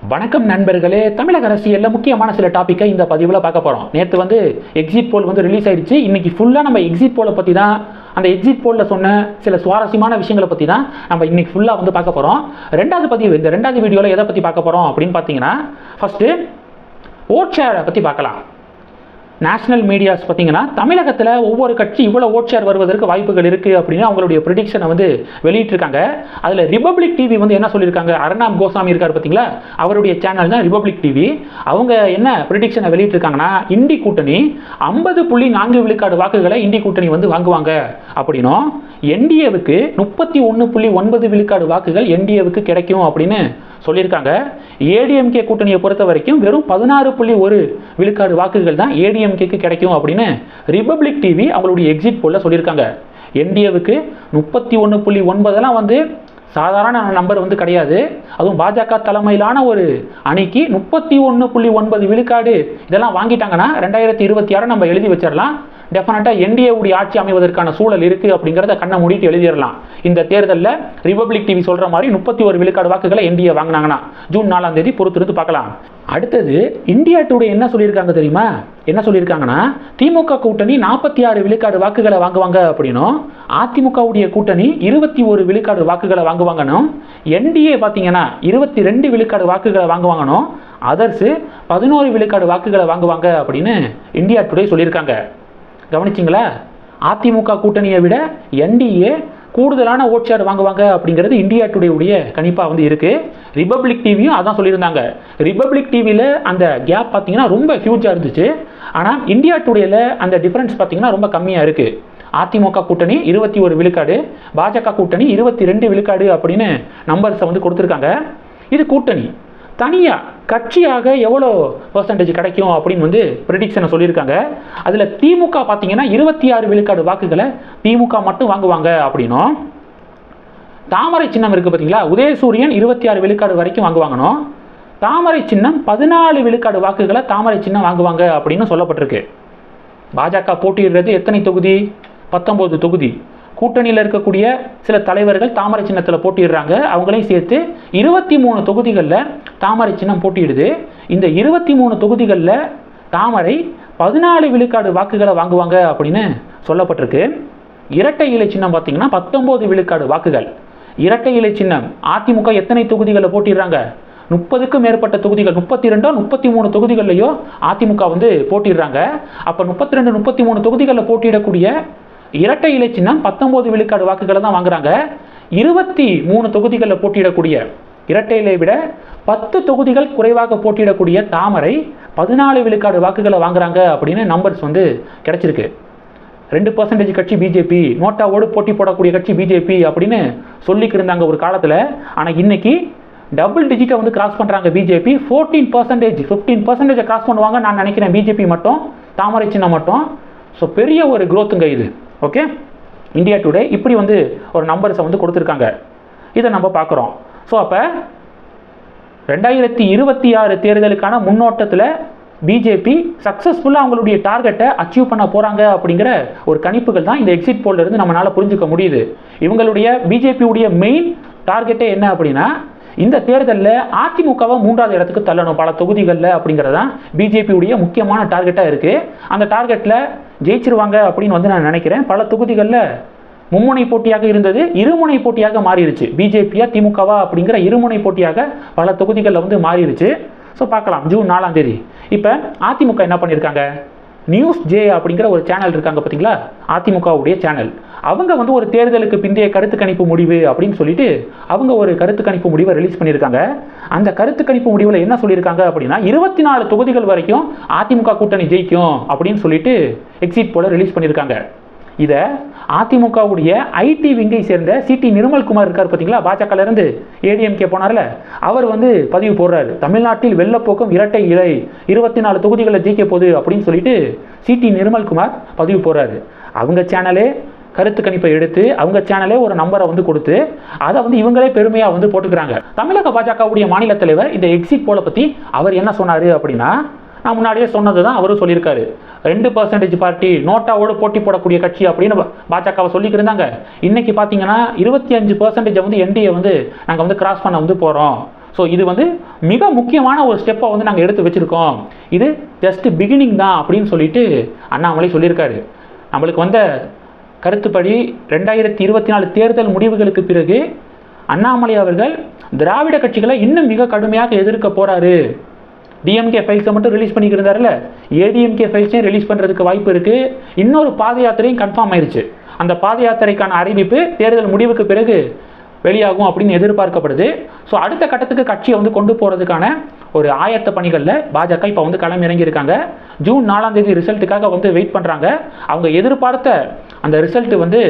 வணக்கம் நண்பர்களே. தமிழக அரசியலில் முக்கியமான சில டாப்பிக்கை இந்த பதிவில் பார்க்க போகிறோம் நேற்று வந்து எக்ஸிட் போல் வந்து ரிலீஸ் ஆயிடுச்சு. இன்றைக்கி ஃபுல்லாக நம்ம எக்ஸிட் போலை பற்றி தான் அந்த எக்ஸிட் போலில் சொன்ன சில சுவாரஸ்யமான விஷயங்களை பற்றி தான் நம்ம இன்றைக்கி ஃபுல்லாக வந்து பார்க்க போகிறோம் ரெண்டாவது பதிவு இந்த ரெண்டாவது வீடியோவில் எதை பற்றி பார்க்க போகிறோம் அப்படின்னு பார்த்தீங்கன்னா ஃபஸ்ட்டு ஓட் ஷேரை பற்றி பார்க்கலாம். நேஷனல் மீடியாஸ் பார்த்தீங்கன்னா தமிழகத்தில் ஒவ்வொரு கட்சி இவ்வளோ ஓட் ஷேர் வருவதற்கு வாய்ப்புகள் இருக்குது அப்படின்னு அவங்களுடைய ப்ரிடிக்ஷனை வந்து வெளியிட்டிருக்காங்க. அதில் ரிபப்ளிக் டிவி வந்து என்ன சொல்லியிருக்காங்க? அர்ணாம் கோசாமி இருக்கார் பார்த்தீங்களா? அவருடைய சேனல் தான் ரிபப்ளிக் டிவி அவங்க என்ன ப்ரிடிக்ஷனை வெளியிட்டிருக்காங்கன்னா இந்தி கூட்டணி ஐம்பது புள்ளி நான்கு விழுக்காடு வாக்குகளை இந்தி கூட்டணி வந்து வாங்குவாங்க அப்படின்னும் என்டிஏவுக்கு முப்பத்தி ஒன்று புள்ளி ஒன்பது விழுக்காடு வாக்குகள் என்டிஏவுக்கு கிடைக்கும் அப்படின்னு சொல்லியிருக்காங்க. ஏடிஎம்கே கூட்டணியை பொறுத்த வரைக்கும் வெறும் பதினாறு புள்ளி ஒரு விழுக்காடு வாக்குகள் தான் ஏடிஎம்கேக்கு கிடைக்கும் அப்படின்னு ரிபப்ளிக் டிவி அவங்களுடைய எக்ஸிட் போல சொல்லியிருக்காங்க. என்டிஏவுக்கு முப்பத்தி ஒன்று புள்ளி ஒன்பதெல்லாம் வந்து சாதாரண நம்பர் வந்து கிடையாது. அதுவும் பாஜக தலைமையிலான ஒரு அணிக்கு முப்பத்தி ஒன்று புள்ளி ஒன்பது விழுக்காடு இதெல்லாம் வாங்கிட்டாங்கன்னா ரெண்டாயிரத்தி இருபத்தி ஆறு நம்ம எழுதி வச்சிடலாம் டெஃபினட்டாக என்டிஏவுடைய ஆட்சி அமைவதற்கான சூழல் இருக்குது அப்படிங்கிறத கண்ணை மூடிட்டு எழுதிடலாம். இந்த தேர்தலில் ரிபப்ளிக் டிவி சொல்கிற மாதிரி முப்பத்தி ஒரு விழுக்காடு வாக்குகளை என்டிஏ வாங்கினாங்கன்னா ஜூன் நாலாம் தேதி பொறுத்திருந்து பார்க்கலாம். அடுத்தது இந்தியா டுடே என்ன சொல்லியிருக்காங்க தெரியுமா? என்ன சொல்லியிருக்காங்கன்னா திமுக கூட்டணி நாற்பத்தி ஆறு விழுக்காடு வாக்குகளை வாங்குவாங்க அப்படின்னும் அதிமுகவுடைய கூட்டணி இருபத்தி ஒரு விழுக்காடு வாக்குகளை வாங்குவாங்கனும் என்டிஏ பார்த்தீங்கன்னா இருபத்தி ரெண்டு விழுக்காடு வாக்குகளை வாங்குவாங்கனும் அதர்ஸு பதினோரு விழுக்காடு வாக்குகளை வாங்குவாங்க அப்படின்னு இந்தியா டுடே சொல்லியிருக்காங்க. கவனிச்சிங்களா? அதிமுக கூட்டணியை விட என்டிஏ கூடுதலான ஓட் ஷேர் வாங்குவாங்க அப்படிங்கிறது இந்தியா டுடே உடைய கணிப்பாக வந்து இருக்குது ரிபப்ளிக் டிவியும் அதான் சொல்லியிருந்தாங்க. ரிபப்ளிக் டிவியில் அந்த கேப் பார்த்தீங்கன்னா ரொம்ப ஹியூஜாக இருந்துச்சு. ஆனால் இந்தியா டுடேல அந்த டிஃப்ரென்ஸ் பார்த்தீங்கன்னா ரொம்ப கம்மியாக இருக்குது அதிமுக கூட்டணி இருபத்தி ஒரு விழுக்காடு பாஜக கூட்டணி இருபத்தி ரெண்டு விழுக்காடு அப்படின்னு நம்பர்ஸை வந்து கொடுத்துருக்காங்க. இது கூட்டணி. தனியாக கட்சியாக எவ்வளோ பர்சன்டேஜ் கிடைக்கும் அப்படின்னு வந்து ப்ரிடிக்ஷனை சொல்லியிருக்காங்க. அதில் திமுக பார்த்தீங்கன்னா இருபத்தி ஆறு விழுக்காடு வாக்குகளை திமுக மட்டும் வாங்குவாங்க அப்படின்னும் தாமரை சின்னம் இருக்குது பார்த்தீங்களா? உதயசூரியன் இருபத்தி ஆறு விழுக்காடு வரைக்கும் வாங்குவாங்கணும் தாமரை சின்னம் பதினாலு விழுக்காடு வாக்குகளை தாமரை சின்னம் வாங்குவாங்க அப்படின்னு சொல்லப்பட்டிருக்கு. பாஜக போட்டியிடுறது எத்தனை தொகுதி? பத்தொம்போது தொகுதி. கூட்டணியில் இருக்கக்கூடிய சில தலைவர்கள் தாமரை சின்னத்தில் போட்டிடுறாங்க அவங்களையும் சேர்த்து இருபத்தி மூணு தொகுதிகளில் தாமரை சின்னம் போட்டியிடுது. இந்த இருபத்தி மூணு தொகுதிகளில் தாமரை பதினாலு விழுக்காடு வாக்குகளை வாங்குவாங்க அப்படின்னு சொல்லப்பட்டிருக்கு. இரட்டை இலை சின்னம் பார்த்தீங்கன்னா பத்தொம்போது விழுக்காடு வாக்குகள். இரட்டை இலை சின்னம் அதிமுக எத்தனை தொகுதிகளில் போட்டிடுறாங்க முப்பதுக்கும் மேற்பட்ட தொகுதிகள் முப்பத்தி ரெண்டோ முப்பத்தி மூணு தொகுதிகள்லையோ அதிமுக வந்து போட்டிடுறாங்க அப்போ முப்பத்தி ரெண்டு முப்பத்தி மூணு தொகுதிகளில் போட்டியிடக்கூடிய இரட்டை இலை சின்னம் பத்தொம்போது விழுக்காடு வாக்குகளை தான் வாங்குறாங்க. இருபத்தி மூணு தொகுதிகளில் போட்டியிடக்கூடிய இரட்டையிலை விட பத்து தொகுதிகள் குறைவாக போட்டியிடக்கூடிய தாமரை பதினாலு விழுக்காடு வாக்குகளை வாங்குறாங்க அப்படின்னு நம்பர்ஸ் வந்து கிடைச்சிருக்கு. ரெண்டு பர்சன்டேஜ் கட்சி பிஜேபி நோட்டாவோடு போட்டி போடக்கூடிய கட்சி பிஜேபி அப்படின்னு சொல்லிக்கிட்டு இருந்தாங்க ஒரு காலத்தில். ஆனால் இன்னைக்கு டபுள் டிஜிட்டை வந்து கிராஸ் பண்ணுறாங்க பிஜேபி ஃபோர்டீன் பர்சன்டேஜ் ஃபிஃப்டீன் பர்சன்டேஜை கிராஸ் பண்ணுவாங்க நான் நினைக்கிறேன். பிஜேபி மட்டும் தாமரை சின்னம் மட்டும். ஸோ பெரிய ஒரு க்ரோத்துங்க இது. ஓகே இந்தியா டுடே இப்படி வந்து ஒரு நம்பர்ஸை வந்து கொடுத்துருக்காங்க. இதை நம்ம பார்க்குறோம். ஸோ அப்போ ரெண்டாயிரத்தி இருபத்தி ஆறு தேர்தலுக்கான முன்னோட்டத்தில் பிஜேபி சக்ஸஸ்ஃபுல்லாக அவங்களுடைய டார்கெட்டை அச்சீவ் பண்ண போகிறாங்க அப்படிங்கிற ஒரு கணிப்புகள் தான் இந்த எக்ஸிட் போல்ல இருந்து நம்மளால் புரிஞ்சுக்க முடியுது. இவங்களுடைய பிஜேபியுடைய மெயின் டார்கெட்டே என்ன அப்படின்னா இந்த தேர்தலில் அதிமுகவை மூன்றாவது இடத்துக்கு தள்ளணும். பல தொகுதிகளில் அப்படிங்கிறது தான் பிஜேபியுடைய முக்கியமான டார்கெட்டாக இருக்குது அந்த டார்கெட்டில் ஜெயிச்சிருவாங்க அப்படின்னு வந்து நான் நினைக்கிறேன். பல தொகுதிகளில் மும்முனை போட்டியாக இருந்தது இருமுனை போட்டியாக மாறிடுச்சு பிஜேபியா திமுகவா அப்படிங்கிற இருமுனை போட்டியாக பல தொகுதிகளில் வந்து மாறிடுச்சு ஸோ பார்க்கலாம். ஜூன் நாலாம் தேதி. இப்போ அதிமுக என்ன பண்ணியிருக்காங்க நியூஸ் ஜே அப்படிங்கிற ஒரு சேனல் இருக்காங்க பார்த்தீங்களா? அதிமுகவுடைய சேனல் அவங்க வந்து ஒரு தேர்தலுக்கு பிந்தைய கருத்து கணிப்பு முடிவு அப்படின்னு சொல்லிட்டு அவங்க ஒரு கருத்து கணிப்பு முடிவை ரிலீஸ் பண்ணியிருக்காங்க. அந்த கருத்து கணிப்பு முடிவில் என்ன சொல்லியிருக்காங்க அப்படின்னா இருபத்தி நாலு தொகுதிகள் வரைக்கும் அதிமுக கூட்டணி ஜெயிக்கும் அப்படின்னு சொல்லிட்டு எக்ஸிட் போல ரிலீஸ் பண்ணியிருக்காங்க. இதை அதிமுகவுடைய ஐடி விங்கை சேர்ந்த சிடி நிர்மல்குமார் இருக்கார் பார்த்தீங்களா பாஜகல இருந்து ஏடிஎம்கே போனார்ல. அவர் வந்து பதிவு போடுறாரு. தமிழ்நாட்டில் வெள்ளப்போக்கம் இரட்டை இலை இருபத்தி நாலு தொகுதிகளை ஜெயிக்க போகுது அப்படின்னு சொல்லிட்டு சிடி நிர்மல்குமார் பதிவு போடுறாரு. அவங்க சேனலே கருத்து கணிப்பை எடுத்து அவங்க சேனலே ஒரு நம்பரை வந்து கொடுத்து அதை வந்து இவங்களே பெருமையாக வந்து போட்டுக்கிறாங்க. தமிழக பாஜகவுடைய மாநில தலைவர் இந்த எக்ஸிட் போல பற்றி அவர் என்ன சொன்னார் அப்படின்னா நான் முன்னாடியே சொன்னது தான் அவரும் சொல்லியிருக்காரு. ரெண்டு பர்சன்டேஜ் பார்ட்டி நோட்டாவோடு போட்டி போடக்கூடிய கட்சி அப்படின்னு பாஜகவை சொல்லிக்கிருந்தாங்க இன்றைக்கி இன்னைக்கு பார்த்தீங்கன்னா இருபத்தி அஞ்சு பர்சன்டேஜை வந்து என்டிஏ வந்து நாங்கள் வந்து கிராஸ் பண்ண வந்து போகிறோம் ஸோ இது வந்து மிக முக்கியமான ஒரு ஸ்டெப்பை வந்து நாங்கள் எடுத்து வச்சுருக்கோம். இது ஜஸ்ட் பிகினிங் தான் அப்படின்னு சொல்லிட்டு அண்ணாமலை சொல்லியிருக்காரு. நம்மளுக்கு வந்த கருத்துப்படி ரெண்டாயிரத்தி இருபத்தி நாலு தேர்தல் முடிவுகளுக்கு பிறகு அண்ணாமலை அவர்கள் திராவிட கட்சிகளை இன்னும் மிக கடுமையாக எதிர்க்க போகிறாரு டிஎம்கே ஃபைல்ஸை மட்டும் ரிலீஸ் பண்ணிக்கிருந்தாருல ஏடிஎம்கே ஃபைல்ஸையும் ரிலீஸ் பண்ணுறதுக்கு வாய்ப்பு இருக்குது இன்னொரு பாத யாத்திரையும் கன்ஃபார்ம் ஆயிருச்சு. அந்த பாத யாத்திரைக்கான அறிவிப்பு தேர்தல் முடிவுக்கு பிறகு வெளியாகும் அப்படின்னு எதிர்பார்க்கப்படுது. ஸோ அடுத்த கட்டத்துக்கு கட்சியை வந்து கொண்டு போகிறதுக்கான ஒரு ஆயத்த பணிகளில் பாஜக இப்போ வந்து களம் இறங்கியிருக்காங்க ஜூன் நாலாம் தேதி ரிசல்ட்டுக்காக வந்து வெயிட் பண்ணுறாங்க அவங்க எதிர்பார்த்த அந்த ரிசல்ட்டு வந்து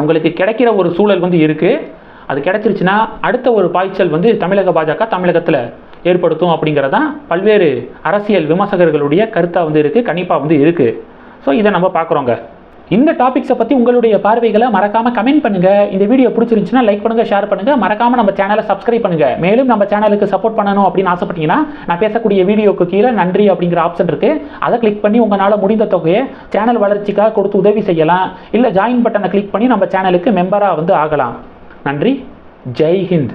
அவங்களுக்கு கிடைக்கிற ஒரு சூழல் வந்து இருக்குது அது கிடைச்சிருச்சுன்னா அடுத்த ஒரு பாய்ச்சல் வந்து தமிழக பாஜக தமிழகத்தில் ஏற்படுத்தும் அப்படிங்கிறதான் பல்வேறு அரசியல் விமர்சகர்களுடைய கருத்தாக வந்து இருக்குது கணிப்பாக வந்து இருக்குது ஸோ இதை நம்ம பார்க்குறோங்க. இந்த டாபிக்ஸை பற்றி உங்களுடைய பார்வைகளை மறக்காமல் கமெண்ட் பண்ணுங்கள் இந்த வீடியோ பிடிச்சிருந்துச்சுன்னா லைக் பண்ணுங்கள் ஷேர் பண்ணுங்கள் மறக்காமல் நம்ம சேனலை சப்ஸ்கிரைப் பண்ணுங்கள் மேலும் நம்ம சேனலுக்கு சப்போர்ட் பண்ணணும் அப்படின்னு ஆசைப்பட்டீங்கன்னா நான் பேசக்கூடிய வீடியோக்கு கீழே நன்றி அப்படிங்கிற ஆப்ஷன் இருக்குது அதை கிளிக் பண்ணி உங்களால் முடிந்த தொகையை சேனல் வளர்ச்சிக்காக கொடுத்து உதவி செய்யலாம். இல்லை ஜாயின் பட்டனை கிளிக் பண்ணி நம்ம சேனலுக்கு மெம்பராக வந்து ஆகலாம். நன்றி. ஜெய் ஹிந்த்.